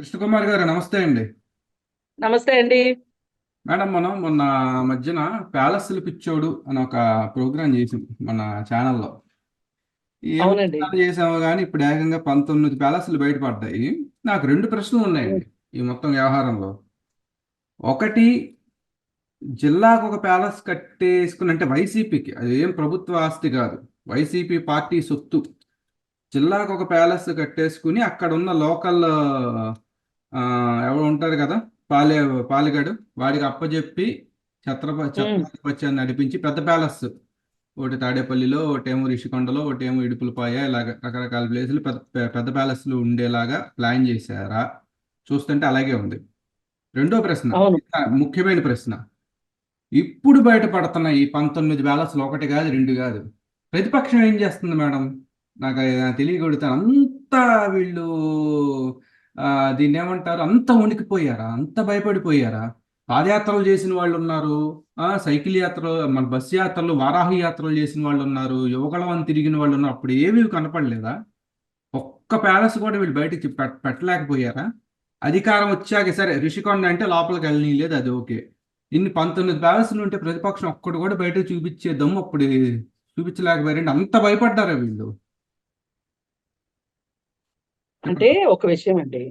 కృష్ణకుమార్ గారు నమస్తే అండి. నమస్తే అండి. మేడం మనం మొన్న మధ్యన ప్యాలెస్లు పిచ్చోడు అని ఒక ప్రోగ్రాం చేసాం మన ఛానల్లో. చేసామో కానీ ఇప్పుడు ఏకంగా పంతొమ్మిది ప్యాలెస్లు బయటపడ్డాయి. నాకు రెండు ప్రశ్నలు ఉన్నాయండి ఈ మొత్తం వ్యవహారంలో. ఒకటి జిల్లాకు ఒక ప్యాలెస్ కట్టేసుకుని అంటే వైసీపీకి అది ఏం ప్రభుత్వ ఆస్తి కాదు వైసీపీ పార్టీ సొత్తు. జిల్లాకు ఒక ప్యాలెస్ కట్టేసుకుని అక్కడ ఉన్న లోకల్ ఎవరు ఉంటారు కదా? పాలే పాలెగాడు. వాడికి అప్పచెప్పి ఛత్రప ఛత్రాధిపత్యాన్ని నడిపించి పెద్ద ప్యాలెస్. ఒకటి తాడేపల్లిలో ఒకటేమో రిషికొండలో ఒకటేమో ఇడుపులపాయ ఇలాగ రకరకాల ప్లేసులు పెద్ద పెద్ద ప్యాలెస్లు ఉండేలాగా ప్లాన్ చేశారా? చూస్తుంటే అలాగే ఉంది. రెండో ప్రశ్న. ముఖ్యమైన ప్రశ్న. ఇప్పుడు బయటపడుతున్న ఈ పంతొమ్మిది ప్యాలెస్లు ఒకటి కాదు రెండు కాదు. ప్రతిపక్షం ఏం చేస్తుంది మేడం? నాకు అది తెలియగలుగుతాను అంత వీళ్ళు దీన్ని ఏమంటారు? అంత వణికిపోయారా? అంత భయపడిపోయారా? పాదయాత్రలు చేసిన వాళ్ళు ఉన్నారు. ఆ సైకిల్ యాత్రలు మన బస్సు యాత్రలు వారాహ యాత్రలు చేసిన వాళ్ళు ఉన్నారు. యువగళం తిరిగిన వాళ్ళు ఉన్నారు. అప్పుడు ఏమీ కనపడలేదా? ఒక్క ప్యాలెస్ కూడా వీళ్ళు బయటకి పెట్టలేకపోయారా? అధికారం వచ్చాక సరే రిషికొండ అంటే లోపలికి వెళ్ళనీయలేదు అది ఓకే. ఇన్ని పంతొమ్మిది ప్యాలెస్లు ఉంటే ప్రతిపక్షం ఒక్కడు కూడా బయట చూపించే దమ్ము అప్పుడు చూపించలేకపోయారండి. అంత భయపడ్డారా వీళ్ళు? అంటే ఒక విషయం అండి.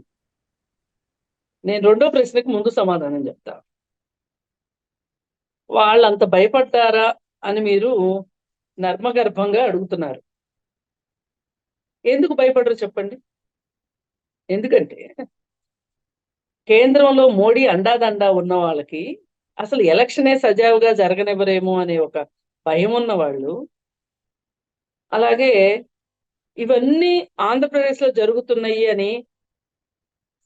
నేను రెండో ప్రశ్నకు ముందు సమాధానం చెప్తా. వాళ్ళు అంత భయపడ్డారా అని మీరు నర్మగర్భంగా అడుగుతున్నారు. ఎందుకు భయపడరు చెప్పండి. ఎందుకంటే కేంద్రంలో మోడీ అండాదండా ఉన్న వాళ్ళకి అసలు ఎలక్షనే సజావుగా జరగనివ్వరేమో అనే ఒక భయం ఉన్న వాళ్ళు అలాగే ఇవన్నీ ఆంధ్రప్రదేశ్లో జరుగుతున్నాయి అని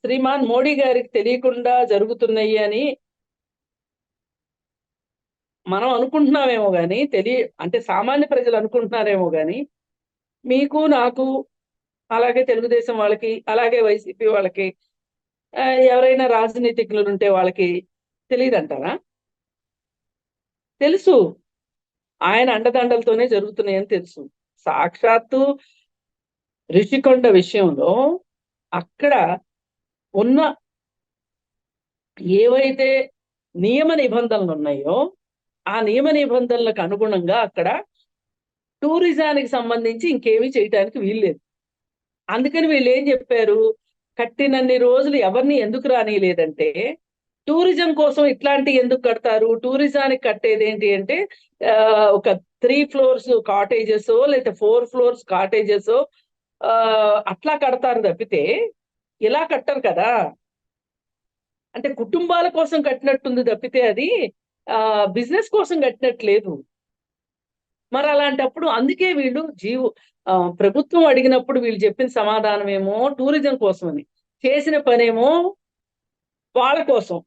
శ్రీమాన్ మోడీ గారికి తెలియకుండా జరుగుతున్నాయి అని మనం అనుకుంటున్నామేమో కానీ తెలియ అంటే సామాన్య ప్రజలు అనుకుంటున్నారేమో కానీ మీకు నాకు అలాగే తెలుగుదేశం వాళ్ళకి అలాగే వైసీపీ వాళ్ళకి ఎవరైనా రాజనీతిజ్ఞులు ఉంటే వాళ్ళకి తెలియదు అంటారా తెలుసు. ఆయన అండదండలతోనే జరుగుతున్నాయని తెలుసు. సాక్షాత్తు రిషికొండ విషయంలో అక్కడ ఉన్న ఏవైతే నియమ నిబంధనలు ఉన్నాయో ఆ నియమ నిబంధనలకు అనుగుణంగా అక్కడ టూరిజానికి సంబంధించి ఇంకేమీ చేయటానికి వీల్లేదు. అందుకని వీళ్ళు ఏం చెప్పారు? కట్టినన్ని రోజులు ఎవరిని ఎందుకు రానియలేదంటే టూరిజం కోసం ఇట్లాంటి ఎందుకు కడతారు? టూరిజానికి కట్టేది ఏంటి అంటే ఒక త్రీ ఫ్లోర్స్ కాటేజెస్ లేకపోతే ఫోర్ ఫ్లోర్స్ కాటేజెస్ అట్లా కడతారు తప్పితే ఇలా కట్టరు కదా. అంటే కుటుంబాల కోసం కట్టినట్టుంది తప్పితే అది ఆ బిజినెస్ కోసం కట్టినట్లేదు. మరి అలాంటప్పుడు అందుకే వీళ్ళు జీవు ప్రభుత్వం అడిగినప్పుడు వీళ్ళు చెప్పిన సమాధానం ఏమో టూరిజం కోసమని చేసిన పనేమో వాళ్ళ కోసం.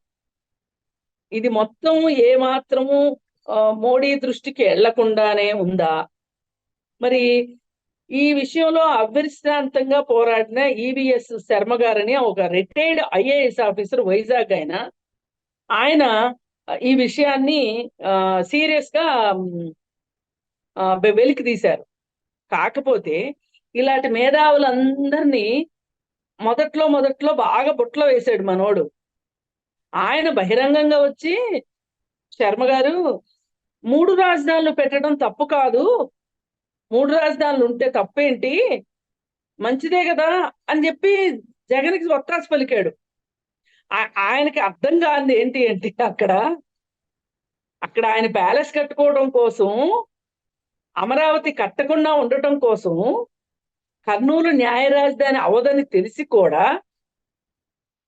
ఇది మొత్తం ఏ మాత్రము ఆ, మోడీ దృష్టికి వెళ్ళకుండానే ఉందా? మరి ఈ విషయంలో అవిశ్రాంతంగా పోరాడిన ఈవిఎస్ శర్మ గారని ఒక రిటైర్డ్ ఐఏఎస్ ఆఫీసర్ వైజాగ్ ఆయన ఆయన ఈ విషయాన్ని సీరియస్గా వెలికి తీశారు. కాకపోతే ఇలాంటి మేధావులందరినీ మొదట్లో మొదట్లో బాగా బుట్లో వేశాడు మనోడు. ఆయన బహిరంగంగా వచ్చి శర్మ గారు మూడు రాజధానులు పెట్టడం తప్పు కాదు మూడు రాజధానులు ఉంటే తప్పేంటి? మంచిదే కదా అని చెప్పి జగన్కి ఒత్తాసు పలికాడు. ఆ- ఆయనకి అర్థం కాంది ఏంటి ఏంటి అక్కడ అక్కడ ఆయన ప్యాలెస్ కట్టుకోవడం కోసం అమరావతి కట్టకుండా ఉండటం కోసం కర్నూలు న్యాయ రాజధాని అవదని తెలిసి కూడా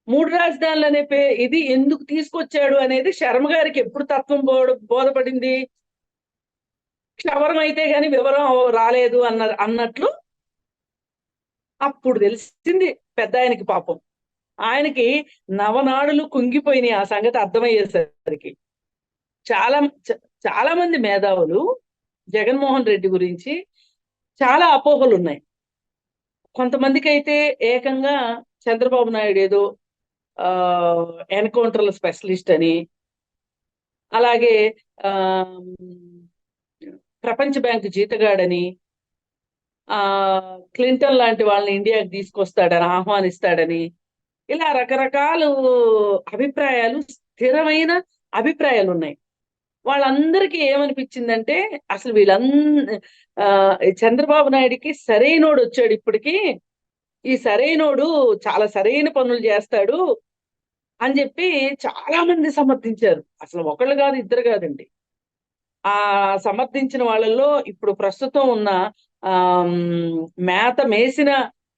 మూడు రాజధానులు అనే పే ఇది ఎందుకు తీసుకొచ్చాడు అనేది శర్మ గారికి ఎప్పుడు తత్వం బోధ బోధపడింది? క్షవరం అయితే గాని వివరం రాలేదు అన్న అన్నట్లు అప్పుడు తెలిసింది పెద్ద ఆయనకి పాపం. ఆయనకి నవనాడులు కుంగిపోయినాయి ఆ సంగతి అర్థమయ్యేసరికి. చాలా చాలా మంది మేధావులు జగన్మోహన్ రెడ్డి గురించి చాలా అపోహలు ఉన్నాయి కొంతమందికి అయితే ఏకంగా చంద్రబాబు నాయుడు ఏదో ఆ ఎన్కౌంటర్ల స్పెషలిస్ట్ అని అలాగే ఆ ప్రపంచ బ్యాంక్ జీతగాడని ఆ క్లింటన్ లాంటి వాళ్ళని ఇండియాకి తీసుకొస్తాడని ఆహ్వానిస్తాడని ఇలా రకరకాల అభిప్రాయాలు స్థిరమైన అభిప్రాయాలు ఉన్నాయి వాళ్ళందరికీ ఏమనిపించిందంటే అసలు వీళ్ళంద ఆ, చంద్రబాబు నాయుడికి సరైనోడు వచ్చాడు ఇప్పటికి. ఈ సరైనోడు చాలా సరైన పనులు చేస్తాడు అని చెప్పి చాలా మంది సమర్థించారు. అసలు ఒకళ్ళు కాదు ఇద్దరు కాదండి. ఆ సమర్థించిన వాళ్ళల్లో ఇప్పుడు ప్రస్తుతం ఉన్న ఆ మేత మేసిన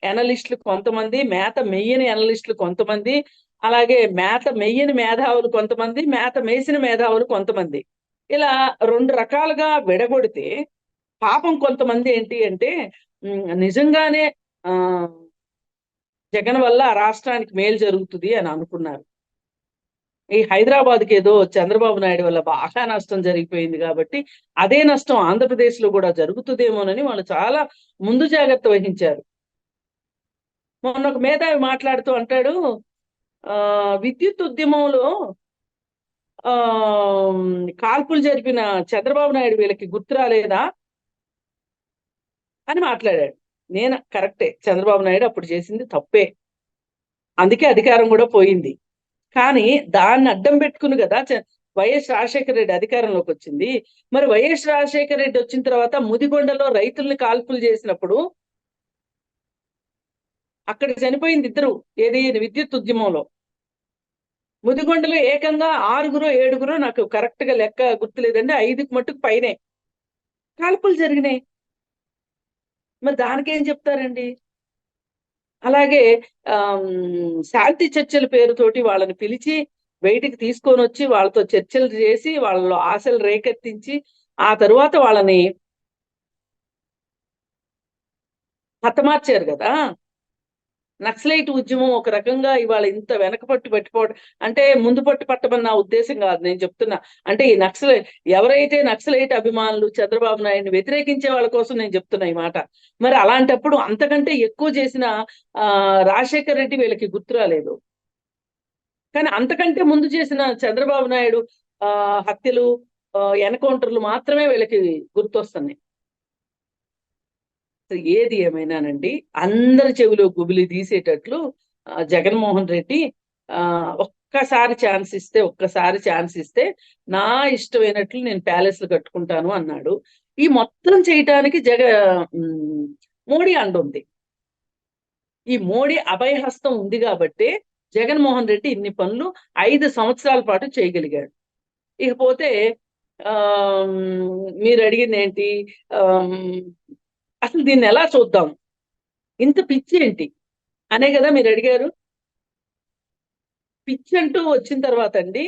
ఎనలిస్టులు కొంతమంది మేత మెయ్యని ఎనలిస్టులు కొంతమంది అలాగే మేత మెయ్యని మేధావులు కొంతమంది మేత మేసిన మేధావులు కొంతమంది. ఇలా రెండు రకాలుగా విడగొడితే పాపం కొంతమంది ఏంటి అంటే నిజంగానే ఆ జగన్ వల్ల ఆ రాష్ట్రానికి మేలు జరుగుతుంది అని అనుకున్నారు. ఈ హైదరాబాద్కి ఏదో చంద్రబాబు నాయుడు వల్ల బాగా నష్టం జరిగిపోయింది కాబట్టి అదే నష్టం ఆంధ్రప్రదేశ్లో కూడా జరుగుతుందేమోనని వాళ్ళు చాలా ముందు జాగ్రత్త వహించారు. మొన్న ఒక మేధావి మాట్లాడుతూ అంటాడు ఆ విద్యుత్ ఉద్యమంలో ఆ కాల్పులు జరిపిన చంద్రబాబు నాయుడు వీళ్ళకి గుర్తు రాలేదా? అని మాట్లాడాడు. నేను కరెక్టే చంద్రబాబు నాయుడు అప్పుడు చేసింది తప్పే. అందుకే అధికారం కూడా పోయింది. కానీ దాన్ని అడ్డం పెట్టుకుని కదా చ- వైఎస్ రాజశేఖర రెడ్డి అధికారంలోకి వచ్చింది. మరి వైఎస్ రాజశేఖర రెడ్డి వచ్చిన తర్వాత ముదిగొండలో రైతుల్ని కాల్పులు చేసినప్పుడు అక్కడ చనిపోయింది ఇద్దరు ఏది? విద్యుత్ ఉద్యమంలో. ముదిగొండలో ఏకంగా ఆరుగురు ఏడుగురు నాకు కరెక్ట్గా లెక్క గుర్తులేదండి. ఐదుకు మట్టుకు పైనే కాల్పులు జరిగినాయి. మరి దానికేం చెప్తారండి? అలాగే శాంతి చర్చల పేరుతోటి వాళ్ళని పిలిచి బయటికి తీసుకొని వచ్చి వాళ్ళతో చర్చలు చేసి వాళ్ళలో ఆశలు రేకెత్తించి ఆ తరువాత వాళ్ళని హతమార్చారు కదా. నక్సలైట్ ఉద్యమం ఒక రకంగా ఇవాళ ఇంత వెనక పట్టు పట్టిపోవడం అంటే ముందు పట్టు పట్టమని నా ఉద్దేశం కాదు నేను చెప్తున్నా. అంటే ఈ నక్సలై ఎవరైతే నక్సలైట్ అభిమానులు చంద్రబాబు నాయుడిని వ్యతిరేకించే వాళ్ళ కోసం నేను చెప్తున్నా ఈ మాట. మరి అలాంటప్పుడు అంతకంటే ఎక్కువ చేసిన ఆ రాజశేఖర్ రెడ్డి వీళ్ళకి గుర్తు రాలేదు. కానీ అంతకంటే ముందు చేసిన చంద్రబాబు నాయుడు ఆ హత్యలు ఎన్కౌంటర్లు మాత్రమే వీళ్ళకి గుర్తొస్తున్నాయి. ఏది ఏమైనానండి? అందరి చెవిలో గుబిలి తీసేటట్లు జగన్మోహన్ రెడ్డి ఆ ఒక్కసారి ఛాన్స్ ఇస్తే ఒక్కసారి ఛాన్స్ ఇస్తే నా ఇష్టమైనట్లు నేను ప్యాలెస్లు కట్టుకుంటాను అన్నాడు. ఈ మొత్తం చేయటానికి జగ మోడీ అండుంది. ఈ మోడీ అభయహస్తం ఉంది కాబట్టి జగన్మోహన్ రెడ్డి ఇన్ని పనులు ఐదు సంవత్సరాల పాటు చేయగలిగాడు. ఇకపోతే ఆ మీరు అడిగింది ఏంటి అసలు దీన్ని ఎలా చూద్దాం? ఇంత పిచ్చి ఏంటి? అనే కదా మీరు అడిగారు. పిచ్చి అంటూ వచ్చిన తర్వాత అండి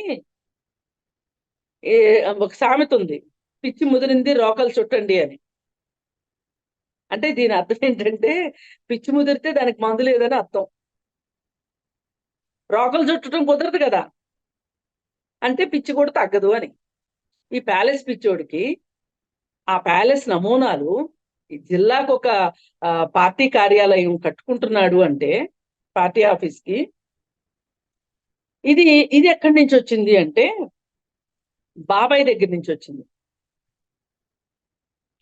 ఏ ఒక సామెత ఉంది. పిచ్చి ముదిరింది రోకలు చుట్టండి అని. అంటే దీని అర్థం ఏంటంటే పిచ్చి ముదిరితే దానికి మందు లేదని అర్థం. రోకలు చుట్టడం కుదరదు కదా. అంటే పిచ్చి కూడా తగ్గదు అని. ఈ ప్యాలెస్ పిచ్చోడికి ఆ ప్యాలెస్ నమూనాలు జిల్లాకు ఒక పార్టీ కార్యాలయం కట్టుకుంటున్నాడు అంటే పార్టీ ఆఫీస్కి ఇది ఇది ఎక్కడి నుంచి వచ్చింది అంటే బాబాయ్ దగ్గర నుంచి వచ్చింది.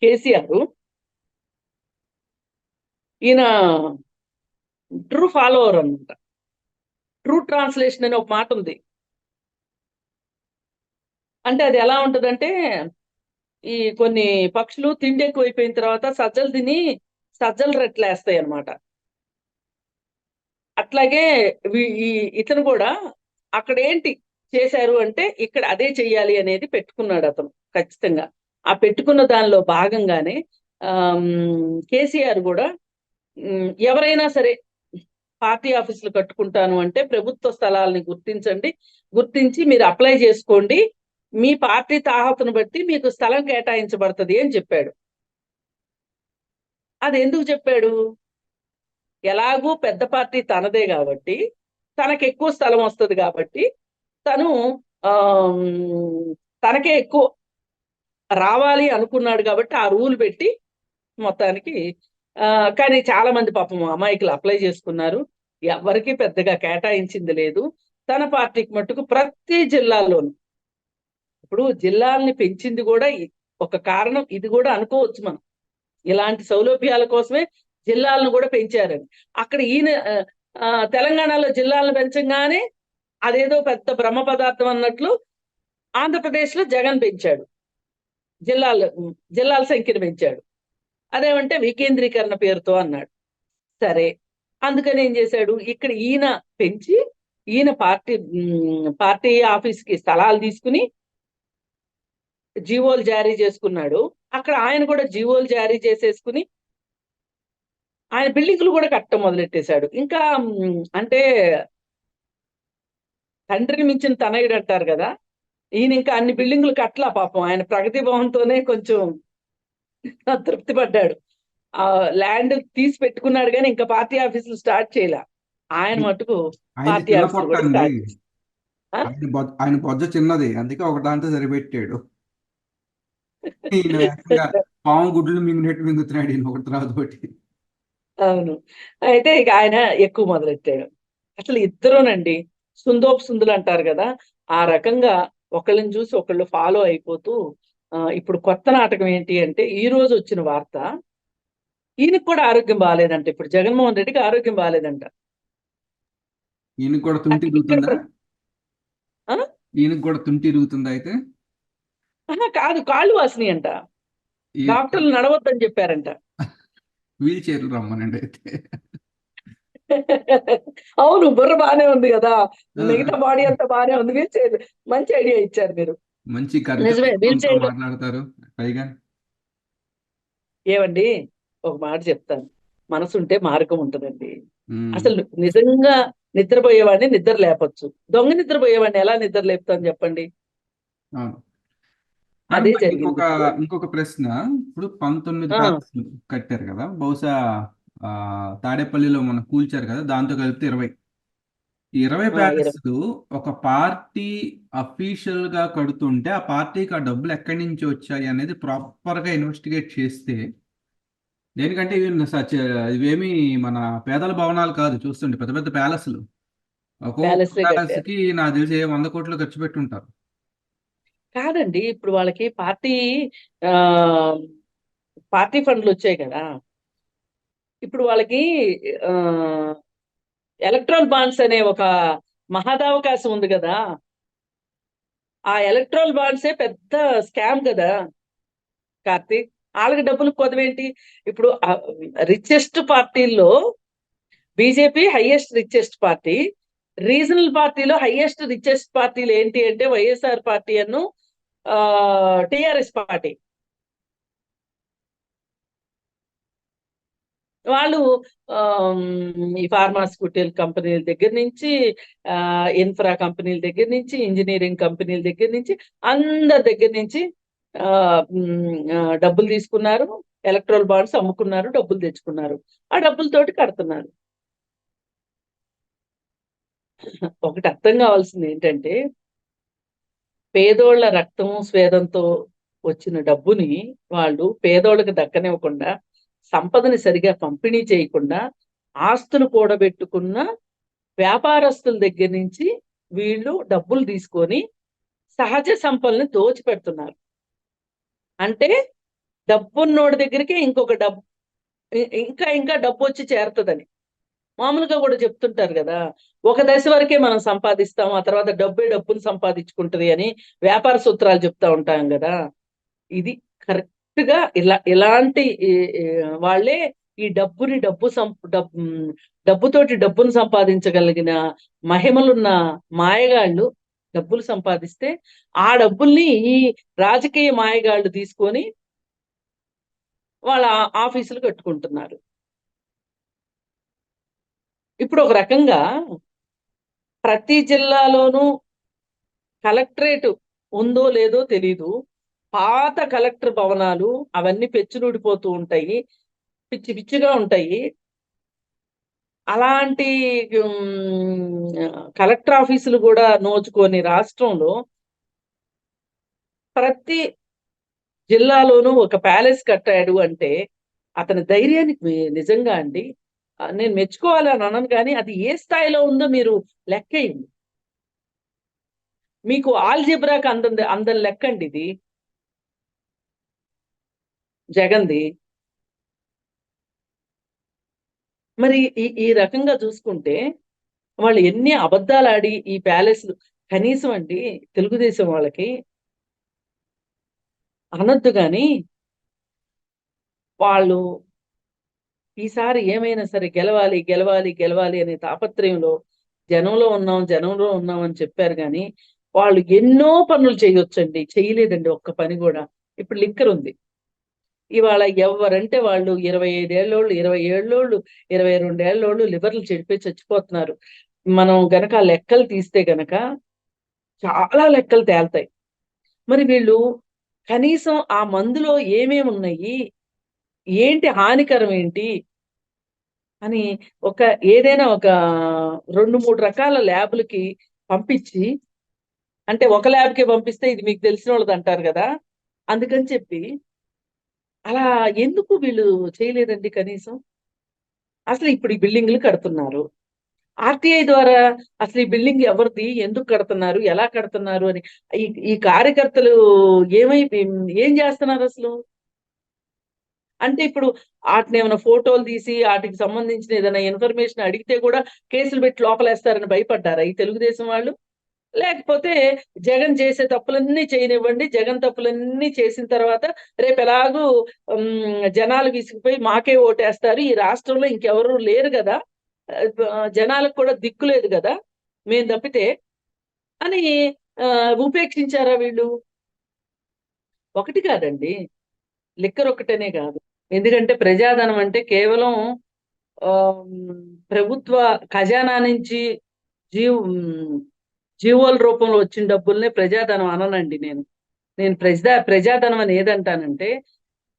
కేసీఆర్ ఈయన ట్రూ ఫాలోవర్ అన్నమాట. ట్రూ ట్రాన్స్లేషన్ అనే ఒక మాట ఉంది. అంటే అది ఎలా ఉంటదంటే ఈ కొన్ని పక్షులు తిండి ఎక్కువైపోయిన తర్వాత సజ్జలు తిని సజ్జలు రెట్లేస్తాయి అన్నమాట అట్లాగే ఈ ఇతను కూడా అక్కడ ఏంటి చేశారు అంటే ఇక్కడ అదే చెయ్యాలి అనేది పెట్టుకున్నాడు అతను ఖచ్చితంగా. ఆ పెట్టుకున్న దానిలో భాగంగానే ఆ కేసీఆర్ కూడా ఎవరైనా సరే పార్టీ ఆఫీసులు కట్టుకుంటాను అంటే ప్రభుత్వ స్థలాలని గుర్తించండి. గుర్తించి మీరు అప్లై చేసుకోండి. మీ పార్టీ తాహతును బట్టి మీకు స్థలం కేటాయించబడుతుంది అని చెప్పాడు. అది ఎందుకు చెప్పాడు? ఎలాగూ పెద్ద పార్టీ తనదే కాబట్టి తనకి ఎక్కువ స్థలం వస్తుంది కాబట్టి తను తనకే ఎక్కువ రావాలి అనుకున్నాడు కాబట్టి ఆ రూల్ పెట్టి మొత్తానికి ఆ, కానీ చాలా మంది పాపం అమాయకులు అప్లై చేసుకున్నారు. ఎవరికి పెద్దగా కేటాయించింది లేదు. తన పార్టీకి మట్టుకు ప్రతి జిల్లాలోనూ ఇప్పుడు జిల్లాల్ని పెంచింది కూడా ఒక కారణం ఇది కూడా అనుకోవచ్చు మనం. ఇలాంటి సౌలభ్యాల కోసమే జిల్లాలను కూడా పెంచారని. అక్కడ ఈయన ఆ, తెలంగాణలో జిల్లాలను పెంచగానే అదేదో పెద్ద బ్రహ్మ పదార్థం అన్నట్లు ఆంధ్రప్రదేశ్లో జగన్ పెంచాడు. జిల్లాలు జిల్లాల సంఖ్యను పెంచాడు. అదేమంటే వికేంద్రీకరణ పేరుతో అన్నాడు. సరే అందుకని ఏం చేశాడు? ఇక్కడ ఈయన పెంచి ఈయన పార్టీ పార్టీ ఆఫీస్కి స్థలాలు తీసుకుని జీవోలు జారీ చేసుకున్నాడు. అక్కడ ఆయన కూడా జీవోలు జారీ చేసేసుకుని ఆయన బిల్డింగ్లు కూడా కట్టడం మొదలెట్టేశాడు. ఇంకా అంటే తండ్రిని మించిన తనయుడు అంటారు కదా ఈయన ఇంకా అన్ని బిల్డింగ్లు కట్టలా పాపం. ఆయన ప్రగతి భవన్తోనే కొంచెం తృప్తి పడ్డాడు. ఆ ల్యాండ్ తీసి పెట్టుకున్నాడు కానీ ఇంకా పార్టీ ఆఫీసులు స్టార్ట్ చేయలే. ఆయన మటుకు పార్టీ ఆఫీసులు కూడా స్టార్ట్? ఆయన బొజ్జ చిన్నది. అందుకే ఒక దాంతో సరిపెట్టాడు. పాము గుడ్లు మింగినట్టు మింగుతున్నాడు ఈయన ఒకటి తర్వాత ఒకటి. అవును. అయితే ఇక ఆయన ఎక్కువ మొదలెట్టాడు అసలు ఇద్దరునండి సుందోపు సుందులు అంటారు కదా ఆ రకంగా ఒకళ్ళని చూసి ఒకళ్ళు ఫాలో అయిపోతూ ఇప్పుడు కొత్త నాటకం ఏంటి అంటే ఈ రోజు వచ్చిన వార్త ఈయనకు కూడా ఆరోగ్యం బాగాలేదంట ఇప్పుడు జగన్మోహన్ రెడ్డికి ఆరోగ్యం బాగాలేదంట ఈయనకు కూడా తుంటి? ఈయనకు కూడా తుంటి ఇరుగుతుందా అయితే? కాదు కాళ్ళు వాసినాయి అంట. డాక్టర్లు నడవద్దని చెప్పారంట. వీల్ చైర్లు రమ్మనండి అయితే. అవును బుర్ర బానే ఉంది కదా. మిగతా బాడీ అంతా బానే ఉంది. మీరు చే- మంచి ఐడియా ఇచ్చారు మీరు. మంచి వీల్ చైర్ మాట్లాడతారు. పైగా. ఏమండి ఒక మాట చెప్తాను. మనసు ఉంటే మార్గం ఉంటుందండి. అసలు నిజంగా నిద్రపోయేవాడిని నిద్ర లేపొచ్చు. దొంగ నిద్రపోయేవాడిని ఎలా నిద్ర లేపుతాను చెప్పండి? అవును. అదే జరిగింది. ఇంకొక ఇంకొక ప్రశ్న. ఇప్పుడు పంతొమ్మిది కట్టారు కదా బహుశా ఆ, తాడేపల్లిలో మనం కూల్చారు కదా దాంతో కలిపితే ఇరవై. ఈ ఇరవై ప్యాలెస్లు ఒక పార్టీ అఫీషియల్గా కడుతుంటే ఆ పార్టీకి ఆ డబ్బులు ఎక్కడి నుంచి వచ్చాయి అనేది ప్రాపర్గా ఇన్వెస్టిగేట్ చేస్తే దేనికంటే ఇవి సచ్ ఇవేమి మన పేదల భవనాలు కాదు చూస్తుంటే పెద్ద పెద్ద ప్యాలెస్లు. ఒక్కొక్క ప్యాలెస్కి నాకు తెలిసి వంద కోట్లు ఖర్చు పెట్టుంటారు. కాదండి. ఇప్పుడు వాళ్ళకి పార్టీ ఆ పార్టీ ఫండ్లు వచ్చాయి కదా. ఇప్పుడు వాళ్ళకి ఆ ఎలక్ట్రల్ బాండ్స్ అనే ఒక మహదావకాశం ఉంది కదా. ఆ ఎలక్ట్రల్ బాండ్సే పెద్ద స్కామ్ కదా. కార్తీక్ వాళ్ళకి డబ్బులు కొదవేంటి? ఇప్పుడు రిచెస్ట్ పార్టీల్లో BJP highest richest party regional పార్టీలో హైయెస్ట్ రిచెస్ట్ పార్టీలు ఏంటి అంటే వైఎస్ఆర్ పార్టీ అను టిఆర్ఎస్ పార్టీ. వాళ్ళు ఈ ఫార్మాస్యూటికల్ కంపెనీల దగ్గర నుంచి ఆ, ఇన్ఫ్రా కంపెనీల దగ్గర నుంచి ఇంజనీరింగ్ కంపెనీల దగ్గర నుంచి అందరి దగ్గర నుంచి డబ్బులు తీసుకున్నారు. ఎలక్ట్రోల్ బాండ్స్ అమ్ముకున్నారు డబ్బులు తెచ్చుకున్నారు. ఆ డబ్బులతోటి కడుతున్నారు. ఒకటి అర్థం కావాల్సింది ఏంటంటే పేదోళ్ళ రక్తం స్వేదంతో వచ్చిన డబ్బుని వాళ్ళు పేదోళ్ళకి దక్కనివ్వకుండా సంపదని సరిగా పంపిణీ చేయకుండా ఆస్తులు కూడబెట్టుకున్న వ్యాపారస్తుల దగ్గర నుంచి వీళ్ళు డబ్బులు తీసుకొని సహజ సంపదని దోచిపెడుతున్నారు. అంటే డబ్బున్నోడి దగ్గరికి ఇంకొక డబ్బు ఇంకా ఇంకా డబ్బు వచ్చి చేరుతుందని. మామూలుగా కూడా చెప్తుంటారు కదా ఒక దశ వరకే మనం సంపాదిస్తాం ఆ తర్వాత డబ్బే డబ్బును సంపాదించుకుంటది అని వ్యాపార సూత్రాలు చెప్తా ఉంటాం కదా. ఇది కరెక్ట్గా ఇలా ఇలాంటి వాళ్ళే ఈ డబ్బుని డబ్బు సం డబ్బు డబ్బుతోటి డబ్బును సంపాదించగలిగిన మహిమలున్న మాయగాళ్ళు డబ్బులు సంపాదిస్తే ఆ డబ్బుల్ని ఈ రాజకీయ మాయగాళ్ళు తీసుకొని వాళ్ళ ఆఫీసులు కట్టుకుంటున్నారు. ఇప్పుడు ఒక రకంగా ప్రతి జిల్లాలోనూ కలెక్టరేట్ ఉందో లేదో తెలీదు. పాత కలెక్టర్ భవనాలు అవన్నీ పెచ్చునూడిపోతూ ఉంటాయి. పిచ్చి పిచ్చిగా ఉంటాయి. అలాంటి కలెక్టర్ ఆఫీసులు కూడా నోచుకొని రాష్ట్రంలో ప్రతి జిల్లాలోనూ ఒక ప్యాలెస్ కట్టాడు అంటే అతని ధైర్యానికి నిజంగా అండి. నేను మెచ్చుకోవాలని అనను కానీ అది ఏ స్థాయిలో ఉందో మీరు లెక్కేయండి మీకు ఆల్జిబ్రాకి అందంది అందని లెక్కండి ఇది. జగన్ది మరి ఈ ఈ రకంగా చూసుకుంటే వాళ్ళు ఎన్ని అబద్ధాలు ఆడి ఈ ప్యాలెస్లు కనీసం అండి తెలుగుదేశం వాళ్ళకి అనొద్దు కానీ వాళ్ళు ఈసారి ఏమైనా సరే గెలవాలి గెలవాలి గెలవాలి అనే తాపత్రయంలో జనంలో ఉన్నాం జనంలో ఉన్నాం అని చెప్పారు కానీ వాళ్ళు ఎన్నో పనులు చేయొచ్చండి చేయలేదండి ఒక్క పని కూడా. ఇప్పుడు లిక్కర్ ఉంది. ఇవాళ ఎవరంటే వాళ్ళు ఇరవై ఐదేళ్ళోళ్ళు ఇరవై ఏళ్ళోళ్ళు ఇరవై రెండేళ్ళోళ్ళు లివర్లు చెడిపోయి చచ్చిపోతున్నారు. మనం గనక లెక్కలు తీస్తే గనక చాలా లెక్కలు తేలుతాయి. మరి వీళ్ళు కనీసం ఆ మందులో ఏమేమి ఉన్నాయి ఏంటి హానికరం ఏంటి? అని ఒక ఏదైనా ఒక రెండు మూడు రకాల ల్యాబ్లకి పంపించి అంటే ఒక ల్యాబ్కి పంపిస్తే ఇది మీకు తెలిసిన వాళ్ళది అంటారు కదా అందుకని చెప్పి అలా ఎందుకు వీళ్ళు చేయలేదండి కనీసం? అసలు ఇప్పుడు ఈ బిల్డింగ్లు కడుతున్నారు. ఆర్టీఐ ద్వారా అసలు ఈ బిల్డింగ్ ఎవరిది? ఎందుకు కడుతున్నారు? ఎలా కడుతున్నారు? అని ఈ ఈ కార్యకర్తలు ఏమై ఏం చేస్తున్నారు అసలు? అంటే ఇప్పుడు వాటిని ఏమైనా ఫోటోలు తీసి వాటికి సంబంధించిన ఏదైనా ఇన్ఫర్మేషన్ అడిగితే కూడా కేసులు పెట్టి లోపలేస్తారని భయపడ్డారా ఈ తెలుగుదేశం వాళ్ళు? లేకపోతే జగన్ చేసే తప్పులన్నీ చేయనివ్వండి జగన్ తప్పులన్నీ చేసిన తర్వాత రేపు ఎలాగూ జనాలు విసిగిపోయి మాకే ఓటేస్తారు. ఈ రాష్ట్రంలో ఇంకెవరు లేరు కదా. జనాలకు కూడా దిక్కు లేదు కదా. మేము తప్పితే అని ఆ, ఉపేక్షించారా వీళ్ళు? ఒకటి కాదండి. లిక్కర్ ఒకటనే కాదు. ఎందుకంటే ప్రజాధనం అంటే కేవలం ఆ, ప్రభుత్వ ఖజానా నుంచి జీవ జీవోల రూపంలో వచ్చిన డబ్బుల్నే ప్రజాధనం అననండి నేను. నేను ప్రజా ప్రజాధనం అని ఏదంటానంటే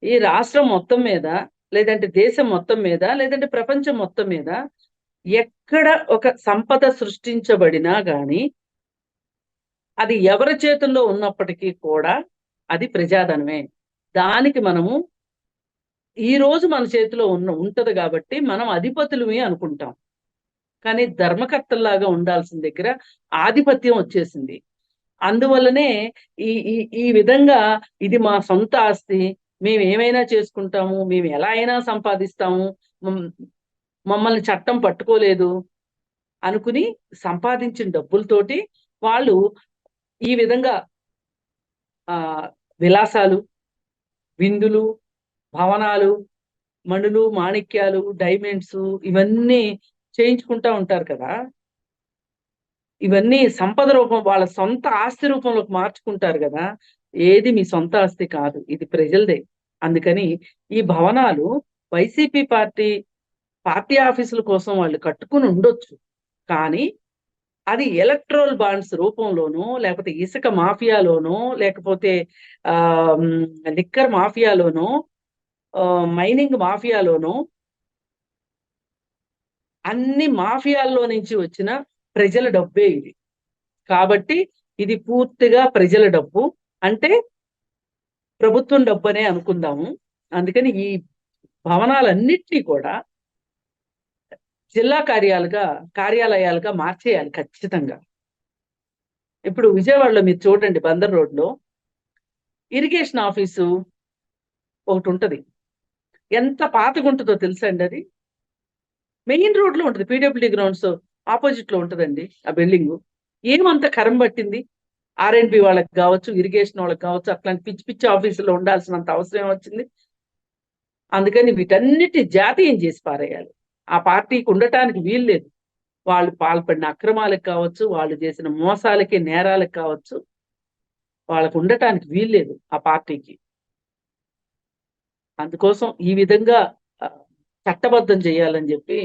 ఈ రాష్ట్రం మొత్తం మీద లేదంటే దేశం మొత్తం మీద లేదంటే ప్రపంచం మొత్తం మీద ఎక్కడ ఒక సంపద సృష్టించబడినా గాని అది ఎవరి చేతుల్లో ఉన్నప్పటికీ కూడా అది ప్రజాధనమే. దానికి మనము ఈ రోజు మన చేతిలో ఉన్న ఉంటది కాబట్టి మనం అధిపతులమే అనుకుంటాం. కానీ ధర్మకర్తల్లాగా ఉండాల్సిన దగ్గర ఆధిపత్యం వచ్చేసింది. అందువల్లనే ఈ ఈ ఈ విధంగా ఇది మా సొంత ఆస్తి మేము ఏమైనా చేసుకుంటాము మేము ఎలా అయినా సంపాదిస్తాము మమ్మల్ని చట్టం పట్టుకోలేదు అనుకుని సంపాదించిన డబ్బులతోటి వాళ్ళు ఈ విధంగా ఆ విలాసాలు విందులు భవనాలు మణులు మాణిక్యాలు డైమండ్స్ ఇవన్నీ చేయించుకుంటా ఉంటారు కదా. ఇవన్నీ సంపద రూపం వాళ్ళ సొంత ఆస్తి రూపంలోకి మార్చుకుంటారు కదా. ఏది మీ సొంత ఆస్తి కాదు ఇది ప్రజలదే. అందుకని ఈ భవనాలు వైసీపీ పార్టీ పార్టీ ఆఫీసుల కోసం వాళ్ళు కట్టుకుని ఉండొచ్చు. కానీ అది ఎలక్ట్రోల్ బాండ్స్ రూపంలోనూ లేకపోతే ఇసుక మాఫియాలోనూ లేకపోతే ఆ లిక్కర్ మాఫియాలోనూ మైనింగ్ మాఫియాలోను అన్ని మాఫియాల్లో నుంచి వచ్చిన ప్రజల డబ్బే ఇది. కాబట్టి ఇది పూర్తిగా ప్రజల డబ్బు. అంటే ప్రభుత్వం డబ్బు అనే అనుకుందాము. అందుకని ఈ భవనాలన్నిటినీ కూడా జిల్లా కార్యాలుగా కార్యాలయాలుగా మార్చేయాలి ఖచ్చితంగా. ఇప్పుడు విజయవాడలో మీరు చూడండి బందర్ రోడ్లో. ఇరిగేషన్ ఆఫీసు ఒకటి ఉంటుంది. ఎంత పాతగా ఉంటుందో తెలుసా అండి అది? మెయిన్ రోడ్లో ఉంటుంది పీడబ్ల్యూడీ గ్రౌండ్స్ ఆపోజిట్లో ఉంటుందండి ఆ బిల్డింగ్. ఏమంత కరం పట్టింది? ఆర్ఎండ్బి వాళ్ళకి కావచ్చు ఇరిగేషన్ వాళ్ళకి కావచ్చు అట్లాంటి పిచ్చి పిచ్చి ఆఫీసులో ఉండాల్సినంత అవసరం వచ్చింది అందుకని వీటన్నిటి జాతీయం చేసి పారేయాలి. ఆ పార్టీకి ఉండటానికి వీలు లేదు. వాళ్ళు పాల్పడిన అక్రమాలకు కావచ్చు వాళ్ళు చేసిన మోసాలకి నేరాలకు కావచ్చు వాళ్ళకు ఉండటానికి వీలు లేదు ఆ పార్టీకి. అందుకోసం ఈ విధంగా చట్టబద్ధం చేయాలని చెప్పి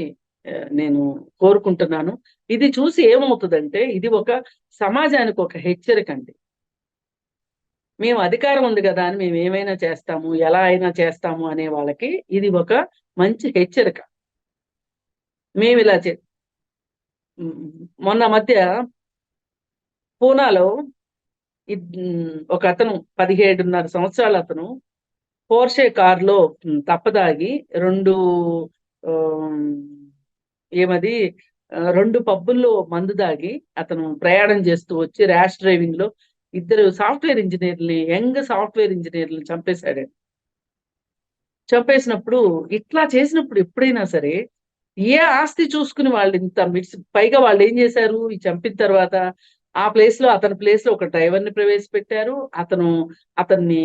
నేను కోరుకుంటున్నాను. ఇది చూసి ఏమవుతుందంటే ఇది ఒక సమాజానికి ఒక హెచ్చరిక అండి. మేము అధికారం ఉంది కదా అని మేము ఏమైనా చేస్తాము ఎలా అయినా చేస్తాము అనే వాళ్ళకి ఇది ఒక మంచి హెచ్చరిక. మేము ఇలా చే మొన్న మధ్య పూనాలో ఒక అతను పదిహేడున్నర సంవత్సరాల అతను పోర్షే కార్లో తప్పదాగి రెండు ఏమది రెండు పబ్బుల్లో మందు దాగి అతను ప్రయాణం చేస్తూ వచ్చి ర్యాష్ డ్రైవింగ్లో ఇద్దరు సాఫ్ట్వేర్ ఇంజనీర్ని యంగ్ సాఫ్ట్వేర్ ఇంజనీర్ని చంపేశాడు. చంపేసినప్పుడు ఇట్లా చేసినప్పుడు ఎప్పుడైనా సరే ఏ ఆస్తి చూసుకుని వాళ్ళు ఇంత మిడిసి పైగా వాళ్ళు ఏం చేశారు? ఈ చంపిన తర్వాత ఆ ప్లేస్లో అతని ప్లేస్లో ఒక డ్రైవర్ని ప్రవేశపెట్టారు. అతను అతన్ని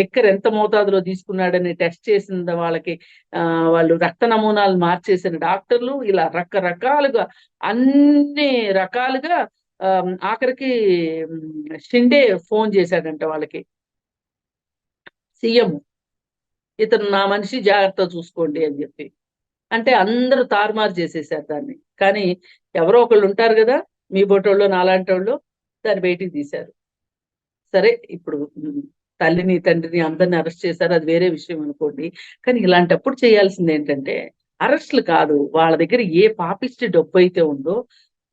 లిక్కర్ ఎంత మోతాదులో తీసుకున్నాడని టెస్ట్ చేసిన వాళ్ళకి. ఆ వాళ్ళు రక్త నమూనాలు మార్చేసిన డాక్టర్లు ఇలా రకరకాలుగా అన్ని రకాలుగా ఆఖరికి షిండే ఫోన్ చేశాడంట వాళ్ళకి. సీఎం ఇతను నా మనిషి జాగ్రత్త చూసుకోండి అని చెప్పి. అంటే అందరూ తారుమారు చేసేసారు దాన్ని. కానీ ఎవరో ఒకళ్ళు ఉంటారు కదా మీ బొటోళ్ళు నాలాంటి వాళ్ళు దాన్ని బయటికి తీశారు. సరే ఇప్పుడు తల్లిని తండ్రిని అందరిని అరెస్ట్ చేశారు. అది వేరే విషయం అనుకోండి. కానీ ఇలాంటప్పుడు చేయాల్సింది ఏంటంటే అరెస్టులు కాదు. వాళ్ళ దగ్గర ఏ పాపిస్ట్ డబ్బు అయితే ఉందో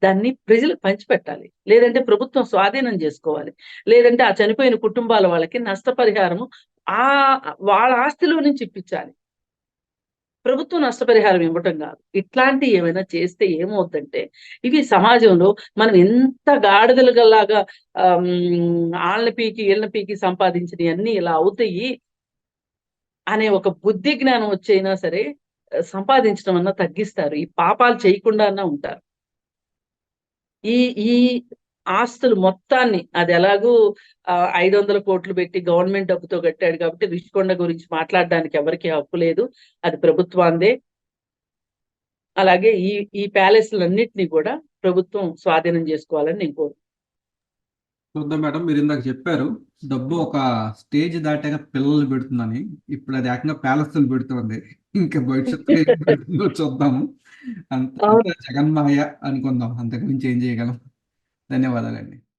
దాన్ని ప్రజలకు పంచిపెట్టాలి. లేదంటే ప్రభుత్వం స్వాధీనం చేసుకోవాలి. లేదంటే ఆ చనిపోయిన కుటుంబాల వాళ్ళకి నష్టపరిహారము ఆ వాళ్ళ ఆస్తిలో నుంచి ఇప్పించాలి. ప్రభుత్వం నష్టపరిహారం ఇవ్వటం కాదు. ఇట్లాంటి ఏమైనా చేస్తే ఏమవుతుందంటే ఇవి సమాజంలో మనం ఎంత గాడిదలుగలాగా ఆళ్ళ పీకి ఈళ్ళ పీకి సంపాదించినవి అన్ని ఇలా అవుతాయి అనే ఒక బుద్ధి జ్ఞానం వచ్చైనా సరే సంపాదించడం అన్నా తగ్గిస్తారు. ఈ పాపాలు చేయకుండా అన్నా ఉంటారు. ఈ ఈ ఆస్తులు మొత్తాన్ని అది ఎలాగూ ఐదు వందల కోట్లు పెట్టి గవర్నమెంట్ డబ్బుతో కట్టాడు కాబట్టి రిషికొండ గురించి మాట్లాడడానికి ఎవరికి హక్కు లేదు. అది ప్రభుత్వాందే అలాగే ఈ ఈ ప్యాలెస్లన్నిటినీ కూడా ప్రభుత్వం స్వాధీనం చేసుకోవాలని నేను కోరు చూద్దాం మేడం మీరు ఇందాక చెప్పారు డబ్బు ఒక స్టేజ్ దాటాక పిల్లలు పెడుతుందని ఇప్పుడు అది ఏకంగా ప్యాలెస్లు పెడుతుంది. ఇంకా భవిష్యత్తులో చూద్దాము. అంత. జగన్మాయ అనుకుందాం అంతకు మించి ఏం చేయగలం. ధన్యవాదాలండి.